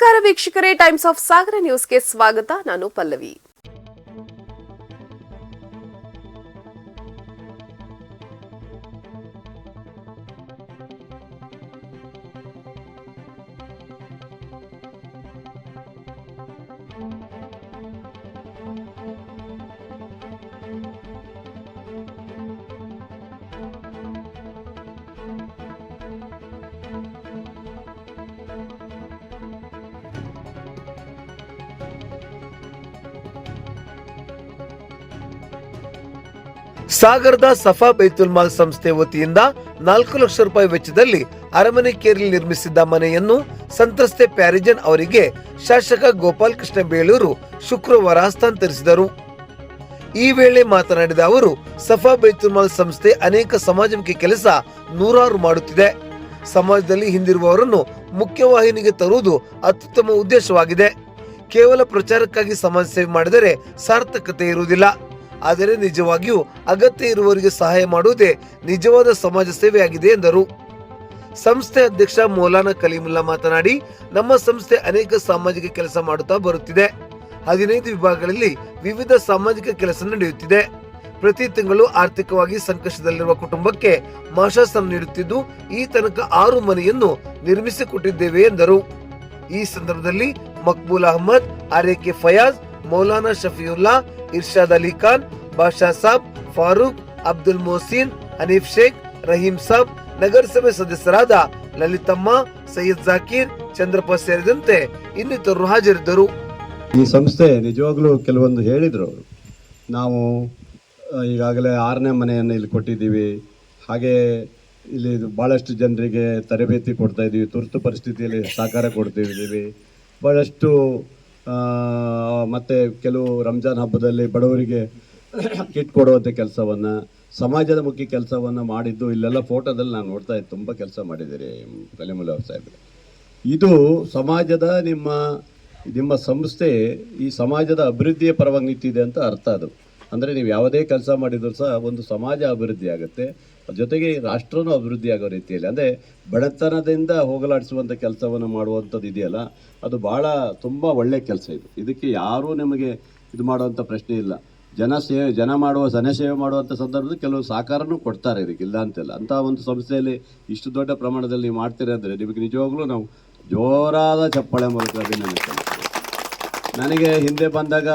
ನಮಸ್ಕಾರ ವೀಕ್ಷಕರೇ times of ಸಾಗರ ನ್ಯೂಸ್ಗೆ ಸ್ವಾಗತ. ನಾನು ಪಲ್ಲವಿ. ಸಾಗರದ ಸಫಾ ಬೈತುಲ್ ಮಾಲ್ ಸಂಸ್ಥೆ ವತಿಯಿಂದ ನಾಲ್ಕು ಲಕ್ಷ ರೂಪಾಯಿ ವೆಚ್ಚದಲ್ಲಿ ಅರಮನೆ ಕೇರಿಯಲ್ಲಿ ನಿರ್ಮಿಸಿದ್ದ ಮನೆಯನ್ನು ಸಂತ್ರಸ್ತೆ ಪ್ಯಾರಿಜನ್ ಅವರಿಗೆ ಶಾಸಕ ಗೋಪಾಲ್ ಕೃಷ್ಣ ಬೇಳೂರು ಶುಕ್ರವಾರ ಹಸ್ತಾಂತರಿಸಿದರು. ಈ ವೇಳೆ ಮಾತನಾಡಿದ ಅವರು, ಸಫಾ ಬೈತುಲ್ ಮಾಲ್ ಸಂಸ್ಥೆ ಅನೇಕ ಸಮಾಜಮುಖಿ ಕೆಲಸ ನೂರಾರು ಮಾಡುತ್ತಿದೆ. ಸಮಾಜದಲ್ಲಿ ಹಿಂದಿರುವವರನ್ನು ಮುಖ್ಯವಾಹಿನಿಗೆ ತರುವುದು ಅತ್ಯುತ್ತಮ ಉದ್ದೇಶವಾಗಿದೆ. ಕೇವಲ ಪ್ರಚಾರಕ್ಕಾಗಿ ಸಮಾಜ ಸೇವೆ ಮಾಡಿದರೆ ಸಾರ್ಥಕತೆ ಇರುವುದಿಲ್ಲ. ಆದರೆ ನಿಜವಾಗಿಯೂ ಅಗತ್ಯ ಇರುವವರಿಗೆ ಸಹಾಯ ಮಾಡುವುದೇ ನಿಜವಾದ ಸಮಾಜ ಸೇವೆಯಾಗಿದೆ ಎಂದರು. ಸಂಸ್ಥೆ ಅಧ್ಯಕ್ಷ ಮೌಲಾನಾ ಕಲೀಮುಲ್ಲಾ ಮಾತನಾಡಿ, ನಮ್ಮ ಸಂಸ್ಥೆ ಅನೇಕ ಸಾಮಾಜಿಕ ಕೆಲಸ ಮಾಡುತ್ತಾ ಬರುತ್ತಿದೆ. ಹದಿನೈದು ವಿಭಾಗಗಳಲ್ಲಿ ವಿವಿಧ ಸಾಮಾಜಿಕ ಕೆಲಸ ನಡೆಯುತ್ತಿದೆ. ಪ್ರತಿ ತಿಂಗಳು ಆರ್ಥಿಕವಾಗಿ ಸಂಕಷ್ಟದಲ್ಲಿರುವ ಕುಟುಂಬಕ್ಕೆ ಮಾಶಾಸನ ನೀಡುತ್ತಿದ್ದು, ಈ ತನಕ ಆರು ಮನೆಯನ್ನು ನಿರ್ಮಿಸಿಕೊಟ್ಟಿದ್ದೇವೆ ಎಂದರು. ಈ ಸಂದರ್ಭದಲ್ಲಿ ಮಕ್ಬೂಲ್ ಅಹಮದ್, ಆರ್ಎಕೆ ಫಯಾಜ್ ಮೌಲಾನಾ ಶಫಿಯುಲ್ಲಾ, ಇರ್ಷಾದ್ ಅಲಿ ಖಾನ್ ಬಾಷಾ ಸಾಬ್, ಫಾರೂಕ್, ಅಬ್ದುಲ್ ಮೊಹಸಿನ್, ಹನೀಫ್ ಶೇಖ್, ರಹೀಂ ಸಾಬ್, ನಗರಸಭೆ ಸದಸ್ಯರಾದ ಲಲಿತಮ್ಮ, ಸೈಯದ್ ಜಾಕೀರ್, ಚಂದ್ರಪ್ಪ ಸೇರಿದಂತೆ ಇನ್ನಿತರರು ಹಾಜರಿದ್ದರು. ಈ ಸಂಸ್ಥೆ ನಿಜವಾಗ್ಲೂ ಕೆಲವೊಂದು ಹೇಳಿದರು ಅವರು. ನಾವು ಈಗಾಗಲೇ ಆರನೇ ಮನೆಯನ್ನು ಇಲ್ಲಿ ಕೊಟ್ಟಿದ್ದೀವಿ. ಹಾಗೆ ಇಲ್ಲಿ ಭಾಳಷ್ಟು ಜನರಿಗೆ ತರಬೇತಿ ಕೊಡ್ತಾ ಇದ್ದೀವಿ ತುರ್ತು ಪರಿಸ್ಥಿತಿಯಲ್ಲಿ ಸಹಕಾರ ಕೊಡ್ತಿದ್ದೀವಿ ಭಾಳಷ್ಟು ಮತ್ತು ಕೆಲವು ರಂಜಾನ್ ಹಬ್ಬದಲ್ಲಿ ಬಡವರಿಗೆ ಕಿಟ್ ಕೊಡುವಂಥ ಕೆಲಸವನ್ನು, ಸಮಾಜದ ಮುಖ್ಯ ಕೆಲಸವನ್ನು ಮಾಡಿದ್ದು, ಇಲ್ಲೆಲ್ಲ ಫೋಟೋದಲ್ಲಿ ನಾನು ನೋಡ್ತಾ ಇದ್ದೆ ತುಂಬ ಕೆಲಸ ಮಾಡಿದ್ದೀರಿ, ಕಲಿಮುಲ್ಲ ಸಾಹೇಬ್ರೆ. ಇದು ಸಮಾಜದ ನಿಮ್ಮ ನಿಮ್ಮ ಸಂಸ್ಥೆ ಈ ಸಮಾಜದ ಅಭಿವೃದ್ಧಿಯ ಪರವಾಗಿ ನಿಂತಿದೆ ಅಂತ ಅರ್ಥ ಅದು. ಅಂದರೆ ನೀವು ಯಾವುದೇ ಕೆಲಸ ಮಾಡಿದರೂ ಸಹ ಒಂದು ಸಮಾಜ ಅಭಿವೃದ್ಧಿ ಆಗುತ್ತೆ. ಜೊತೆಗೆ ರಾಷ್ಟ್ರನೂ ಅಭಿವೃದ್ಧಿ ಆಗೋ ರೀತಿಯಲ್ಲಿ, ಅಂದರೆ ಬಡತನದಿಂದ ಹೋಗಲಾಡಿಸುವಂಥ ಕೆಲಸವನ್ನು ಮಾಡುವಂಥದ್ದು ಇದೆಯಲ್ಲ, ಅದು ಭಾಳ ತುಂಬ ಒಳ್ಳೆಯ ಕೆಲಸ ಇದು. ಇದಕ್ಕೆ ಯಾರೂ ನಿಮಗೆ ಇದು ಮಾಡುವಂಥ ಪ್ರಶ್ನೆ ಇಲ್ಲ. ಜನ ಸೇವೆ ಜನ ಮಾಡುವ ಜನಸೇವೆ ಮಾಡುವಂಥ ಸಂದರ್ಭದಲ್ಲಿ ಕೆಲವು ಸಹಕಾರನೂ ಕೊಡ್ತಾರೆ ಇದಕ್ಕೆ, ಇಲ್ಲ ಅಂತಿಲ್ಲ. ಅಂಥ ಒಂದು ಸಂಸ್ಥೆಯಲ್ಲಿ ಇಷ್ಟು ದೊಡ್ಡ ಪ್ರಮಾಣದಲ್ಲಿ ನೀವು ಮಾಡ್ತೀರಿ ಅಂದರೆ ನಿಮಗೆ ನಿಜವಾಗ್ಲೂ ನಾವು ಜೋರಾದ ಚಪ್ಪಾಳೆ ಮೂಲಕ ಅಭಿನಂದಿಸ್ತೇವೆ ನನಗೆ ಹಿಂದೆ ಬಂದಾಗ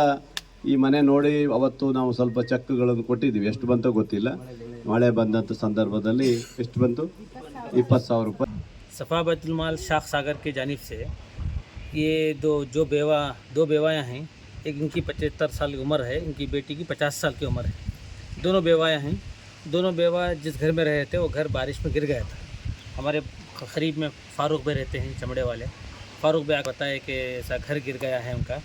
ಈ ಮನೆ ನೋಡಿ ಅವತ್ತು ನಾವು ಸ್ವಲ್ಪ ಚೆಕ್ಗಳನ್ನು ಕೊಟ್ಟಿದ್ದೀವಿ ಎಷ್ಟು ಬಂತೋ ಗೊತ್ತಿಲ್ಲ ಮಳೆ ಬಂದಂಥ ಸಂದರ್ಭದಲ್ಲಿ ಎಷ್ಟು ಬಂತು ಇಪ್ಪತ್ತು ಸಾವಿರ ರೂಪಾಯಿ सफ़ा बैतुलमाल शाख सागर की जानिब से ये दो जो बेवा दो बेवायाँ हैं एक इनकी पचहत्तर साल की उम्र है इनकी बेटी की पचास साल की उम्र है दोनों बेवायाँ हैं दोनों बेवा जिस घर में रहे थे वो घर बारिश में गिर गया था हमारे करीब में फारूक भाई रहते हैं चमड़े वाले फारूक भाई बताया कि ऐसा घर गिर गया है उनका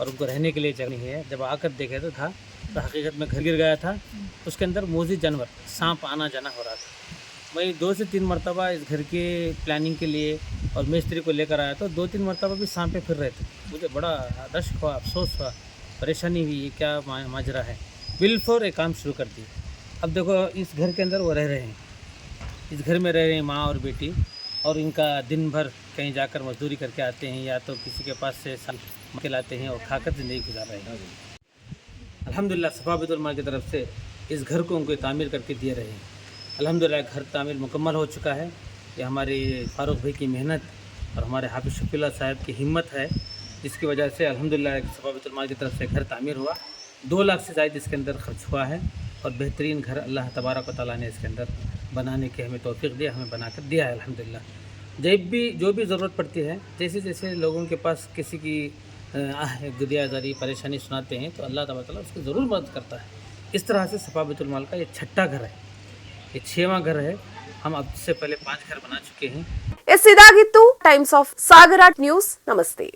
और उनको रहने के लिए जगह नहीं है। जब आकर देखे तो था तो हकीकत में घर गिर गया था उसके अंदर मोजी जानवर, सांप आना जाना हो रहा था। मैं दो से तीन मरतबा इस घर के प्लानिंग के लिए और मिस्त्री को लेकर आया तो दो तीन मरतबा भी सांपे फिर रहे थे। मुझे बड़ा रश हुआ, अफसोस हुआ, परेशानी हुई, ये क्या माजरा है। बिल फोर एक काम शुरू कर दिए अब देखो, इस घर के अंदर वो रह रहे हैं। इस घर में रह रहे हैं माँ और बेटी। और इनका दिन भर कहीं जाकर मजदूरी करके आते हैं या तो किसी के पास से के लाते हैं और खाकर ज़िंदगी गुजार रहे हैं। अल्हम्दुलिल्लाह सफ़ाबतुल माल की तरफ़ से इस घर को उनको तामीर करके दिए रहे हैं। अल्हम्दुलिल्लाह, घर तामीर मुकम्मल हो चुका है। ये हमारी फारूक भाई की मेहनत और हमारे हाफिज़ शफीला साहब की हिम्मत है। जिसकी वजह से अलहमदिल्ला सफ़ाबतुल माल की तरफ़ से घर तामीर हुआ। दो लाख से ज़ायद इसके अंदर खर्च हुआ है और बेहतरीन घर अल्लाह तबारक ताली ने इसके अंदर बनाने की हमें तोफ़ी दिया, हमें बनाकर दिया है अलहमदिल्ला जब भी, जो भी ज़रूरत पड़ती है, जैसे जैसे लोगों के पास किसी की आह गुदियादारी परेशानी सुनाते हैं तो अल्लाह तबाला उसकी ज़रूर मदद करता है। इस तरह से सफ़ा बतुलमाल का ये छठा घर है। ये छवा घर है। हम अब से पहले पाँच घर बना चुके हैं। इस टाइम्स ऑफ़ सागराट न्यूज़, नमस्ते।